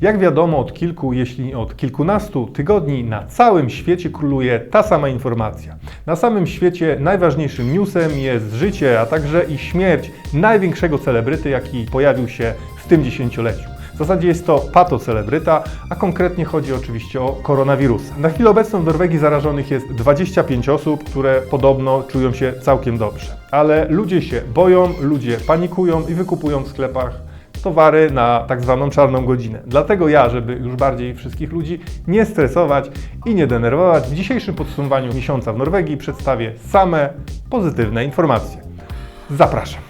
Jak wiadomo, od kilku, jeśli od kilkunastu tygodni na całym świecie króluje ta sama informacja. Na samym świecie najważniejszym newsem jest życie, a także i śmierć największego celebryty, jaki pojawił się w tym dziesięcioleciu. W zasadzie jest to patocelebryta, a konkretnie chodzi oczywiście o koronawirusa. Na chwilę obecną w Norwegii zarażonych jest 25 osób, które podobno czują się całkiem dobrze. Ale ludzie się boją, ludzie panikują i wykupują w sklepach towary na tak zwaną czarną godzinę. Dlatego ja, żeby już bardziej wszystkich ludzi nie stresować i nie denerwować, w dzisiejszym podsumowaniu miesiąca w Norwegii przedstawię same pozytywne informacje. Zapraszam.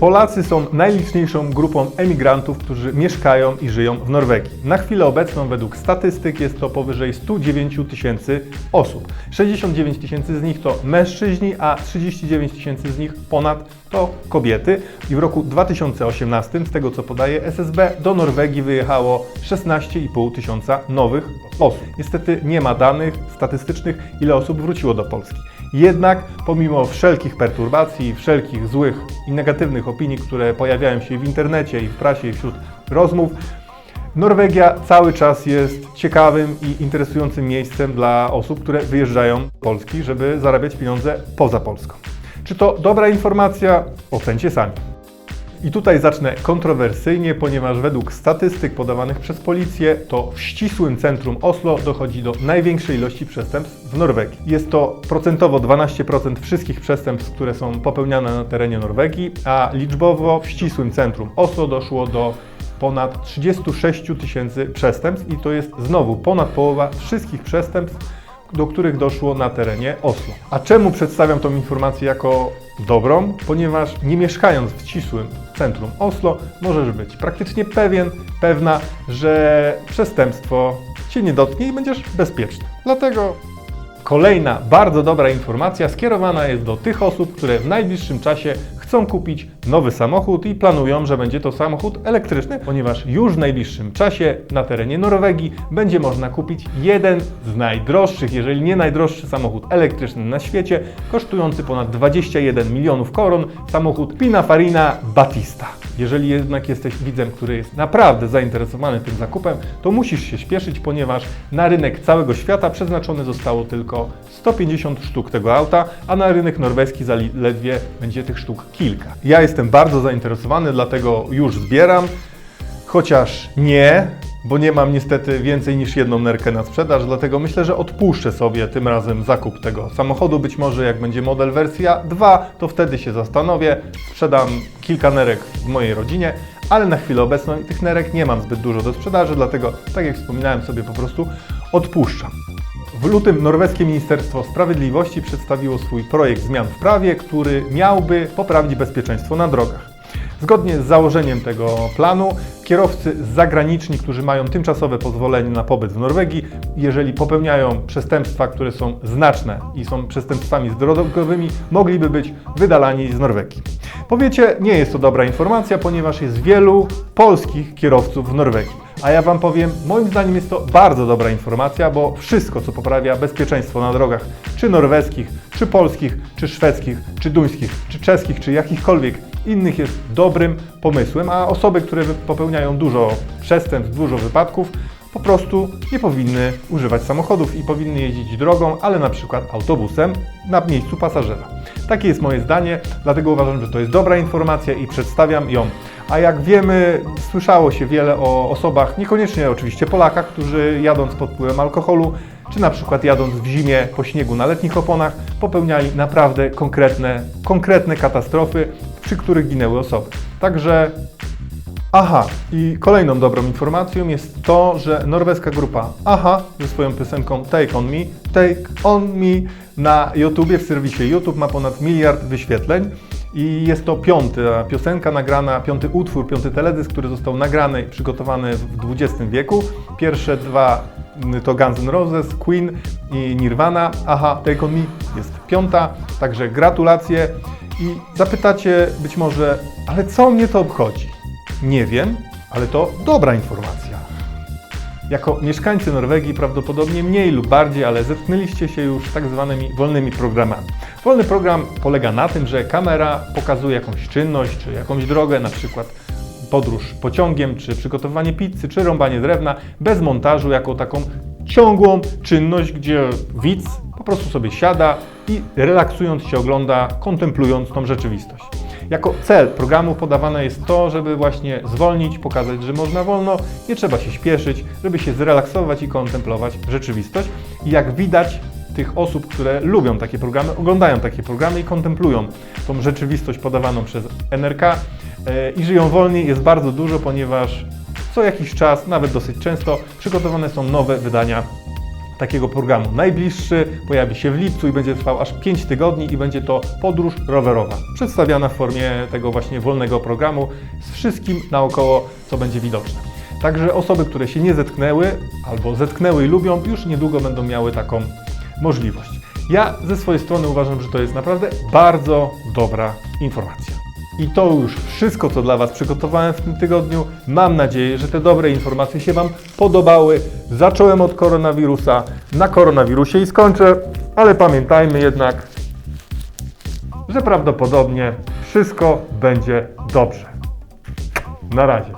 Polacy są najliczniejszą grupą emigrantów, którzy mieszkają i żyją w Norwegii. Na chwilę obecną, według statystyk, jest to powyżej 109 tysięcy osób. 69 tysięcy z nich to mężczyźni, a 39 tysięcy z nich ponad to kobiety. I w roku 2018, z tego co podaje SSB, do Norwegii wyjechało 16,5 tysiąca nowych osób. Niestety nie ma danych statystycznych, ile osób wróciło do Polski. Jednak pomimo wszelkich perturbacji, wszelkich złych i negatywnych opinii, które pojawiają się w internecie i w prasie i wśród rozmów, Norwegia cały czas jest ciekawym i interesującym miejscem dla osób, które wyjeżdżają do Polski, żeby zarabiać pieniądze poza Polską. Czy to dobra informacja? Ocencie sami. I tutaj zacznę kontrowersyjnie, ponieważ według statystyk podawanych przez policję, to w ścisłym centrum Oslo dochodzi do największej ilości przestępstw w Norwegii. Jest to procentowo 12% wszystkich przestępstw, które są popełniane na terenie Norwegii, a liczbowo w ścisłym centrum Oslo doszło do ponad 36 tysięcy przestępstw i to jest znowu ponad połowa wszystkich przestępstw, do których doszło na terenie Oslo. A czemu przedstawiam tą informację jako dobrą? Ponieważ nie mieszkając w ścisłym centrum Oslo, możesz być praktycznie pewien, pewna, że przestępstwo Cię nie dotknie i będziesz bezpieczny. Dlatego Kolejna bardzo dobra informacja skierowana jest do tych osób, które w najbliższym czasie chcą kupić nowy samochód i planują, że będzie to samochód elektryczny, ponieważ już w najbliższym czasie na terenie Norwegii będzie można kupić jeden z najdroższych, jeżeli nie najdroższy samochód elektryczny na świecie, kosztujący ponad 21 milionów koron, samochód Pininfarina Battista. Jeżeli jednak jesteś widzem, który jest naprawdę zainteresowany tym zakupem, to musisz się śpieszyć, ponieważ na rynek całego świata przeznaczone zostało tylko 150 sztuk tego auta, a na rynek norweski zaledwie będzie tych sztuk kilka. Ja jestem bardzo zainteresowany, dlatego już zbieram, chociaż nie, bo nie mam niestety więcej niż jedną nerkę na sprzedaż, dlatego myślę, że odpuszczę sobie tym razem zakup tego samochodu. Być może jak będzie model wersja 2, to wtedy się zastanowię. Sprzedam kilka nerek w mojej rodzinie, ale na chwilę obecną tych nerek nie mam zbyt dużo do sprzedaży, dlatego tak jak wspominałem sobie po prostu odpuszczam. W lutym norweskie Ministerstwo Sprawiedliwości przedstawiło swój projekt zmian w prawie, który miałby poprawić bezpieczeństwo na drogach. Zgodnie z założeniem tego planu, kierowcy zagraniczni, którzy mają tymczasowe pozwolenie na pobyt w Norwegii, jeżeli popełniają przestępstwa, które są znaczne i są przestępstwami drogowymi, mogliby być wydalani z Norwegii. Powiecie, nie jest to dobra informacja, ponieważ jest wielu polskich kierowców w Norwegii. A ja Wam powiem, moim zdaniem jest to bardzo dobra informacja, bo wszystko, co poprawia bezpieczeństwo na drogach, czy norweskich, czy polskich, czy szwedzkich, czy duńskich, czy czeskich, czy jakichkolwiek innych jest dobrym pomysłem, a osoby, które popełniają dużo przestępstw, dużo wypadków, po prostu nie powinny używać samochodów i powinny jeździć drogą, ale na przykład autobusem na miejscu pasażera. Takie jest moje zdanie, dlatego uważam, że to jest dobra informacja i przedstawiam ją. A jak wiemy, słyszało się wiele o osobach, niekoniecznie oczywiście Polakach, którzy jadąc pod wpływem alkoholu, czy na przykład jadąc w zimie po śniegu na letnich oponach, popełniali naprawdę konkretne, konkretne katastrofy, przy których ginęły osoby. Także Aha, i kolejną dobrą informacją jest to, że norweska grupa Aha ze swoją piosenką Take On Me, Take On Me na YouTubie, w serwisie YouTube ma ponad miliard wyświetleń i jest to piąta piosenka nagrana, piąty utwór, piąty teledysk, który został nagrany i przygotowany w XX wieku. Pierwsze dwa to Guns N' Roses, Queen i Nirvana. Aha, Take On Me jest piąta, także gratulacje. I zapytacie być może, ale co mnie to obchodzi? Nie wiem, ale to dobra informacja. Jako mieszkańcy Norwegii prawdopodobnie mniej lub bardziej, ale zetknęliście się już z tak zwanymi wolnymi programami. Wolny program polega na tym, że kamera pokazuje jakąś czynność czy jakąś drogę, na przykład podróż pociągiem, czy przygotowywanie pizzy, czy rąbanie drewna bez montażu jako taką ciągłą czynność, gdzie widz po prostu sobie siada i relaksując się ogląda, kontemplując tą rzeczywistość. Jako cel programu podawane jest to, żeby właśnie zwolnić, pokazać, że można wolno, nie trzeba się śpieszyć, żeby się zrelaksować i kontemplować rzeczywistość. I jak widać, tych osób, które lubią takie programy, oglądają takie programy i kontemplują tą rzeczywistość podawaną przez NRK e, i żyją wolniej jest bardzo dużo, ponieważ co jakiś czas, nawet dosyć często, przygotowane są nowe wydania takiego programu. Najbliższy pojawi się w lipcu i będzie trwał aż 5 tygodni i będzie to podróż rowerowa. Przedstawiana w formie tego właśnie wolnego programu z wszystkim naokoło, co będzie widoczne. Także osoby, które się nie zetknęły albo zetknęły i lubią, już niedługo będą miały taką możliwość. Ja ze swojej strony uważam, że to jest naprawdę bardzo dobra informacja. I to już wszystko, co dla Was przygotowałem w tym tygodniu. Mam nadzieję, że te dobre informacje się Wam podobały. Zacząłem od koronawirusa, na koronawirusie i skończę, ale pamiętajmy jednak, że prawdopodobnie wszystko będzie dobrze. Na razie.